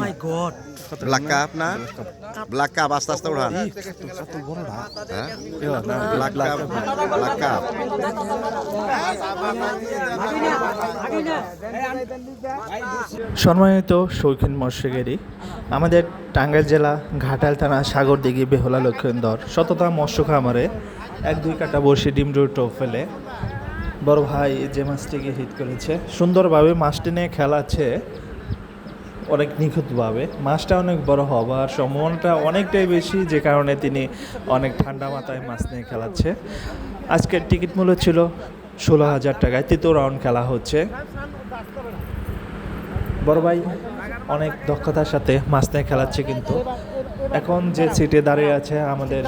মাই God black cup না black cup আস্তে আস্তে উঠান কত বড়টা ব্ল্যাক কাপ ব্ল্যাক কাপ সম্মানিত শৌখিন মৎস্যগেরি আমাদের টাঙ্গাইল জেলা ঘাটাল থানা সাগরদিঘি বেহলা লক্ষিন্দর শততা মৎস্য খামারে এক দুই কাটা বসে ডিম টোপ ফেলে। বড় ভাই যে মাছটিকে হিট করেছে সুন্দরভাবে মাছটি নিয়ে খেলাচ্ছে। অনেক নিখুঁতভাবে। মাছটা অনেক বড় হবার সম্ভাবনাটা অনেকটাই বেশি, যে কারণে তিনি অনেক ঠান্ডা মাথায় মাছ নিয়ে খেলাচ্ছে। আজকের টিকিট মূল্য ছিল ষোলো হাজার টাকায়। তৃতীয় রাউন্ড খেলা হচ্ছে। বড় ভাই অনেক দক্ষতার সাথে মাছ নিয়ে খেলাচ্ছে কিন্তু। এখন যে সিটে দাঁড়িয়ে আছে আমাদের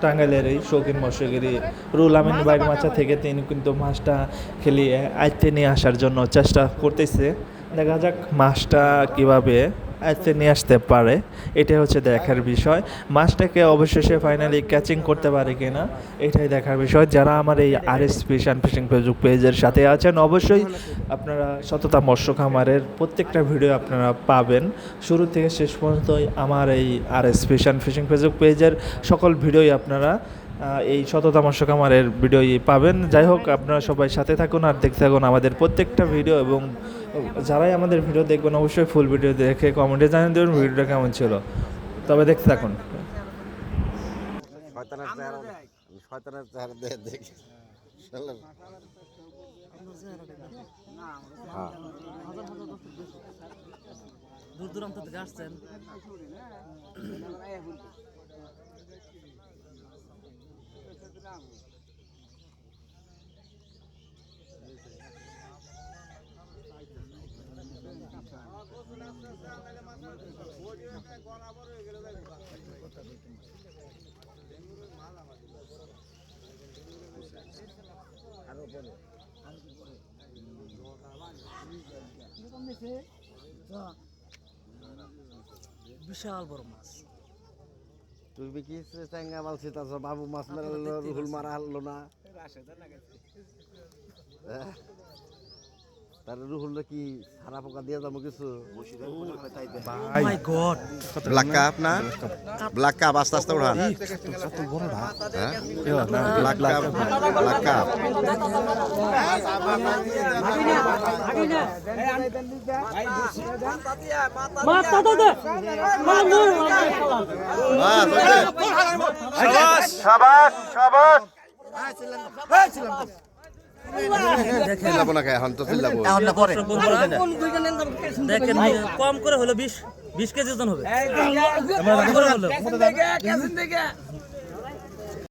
টাঙ্গাইলের এই শৌখিন মৎস্যগিরি রুল আমিন বাইর মাছা থেকে তিনি কিন্তু মাছটা খেলিয়ে আয়ত্তে নিয়ে আসার জন্য চেষ্টা করতেছে। দেখা যাক মাছটা কীভাবে আয়ত্তে নিয়ে আসতে পারে। এটা হচ্ছে দেখার বিষয়। মাছটাকে অবশেষে ফাইনালি ক্যাচিং করতে পারে কিনা, এটাই দেখার বিষয়। যারা আমার এই আর এস ফিশন ফিশিং ফেসবুক পেজের সাথে আছেন, অবশ্যই আপনারা সততা মৎস্য খামারের প্রত্যেকটা ভিডিও আপনারা পাবেন। শুরু থেকে শেষ পর্যন্তই আমার এই আর এস ফিশন ফিশিং ফেসবুক পেজের সকল ভিডিওই আপনারা এই মৎস্য খামারের ভিডিওই পাবেন। যাই হোক আপনারা সবাই সাথে থাকুন আর দেখতে থাকুন আমাদের প্রত্যেকটা ভিডিও এবং যারাই আমাদের ভিডিও দেখবেন অবশ্যই ফুল ভিডিও দেখে কমেন্টে জানিয়ে দেবেন ভিডিওটা কেমন ছিল। তবে দেখতে থাকুন। শয়তানের চেহারা শয়তানের চেহারা দেখে দেখি। শালার। হ্যাঁ। দূর দূরান্ত থেকে আসছেন। বিশাল বড় মাছ। তুই কি চাঙ্গা মাল ছিটাছ বাবু মাছ মেরে রুহুল মারা হলো না? তার রুহুল কি সারা পোকা দিয়ে যাব কিছু? মাই গড ব্ল্যাক কাপ না? ব্ল্যাক কাপ আস্তে আস্তে বড়টা হ্যাঁ? Black cup. ব্ল্যাক কাপ চিল্লাবো না এখন তো চিল্লাবো দেখেন কম করে হলো বিশ বিশ কেজি ওজন হবে। কম করে হলো।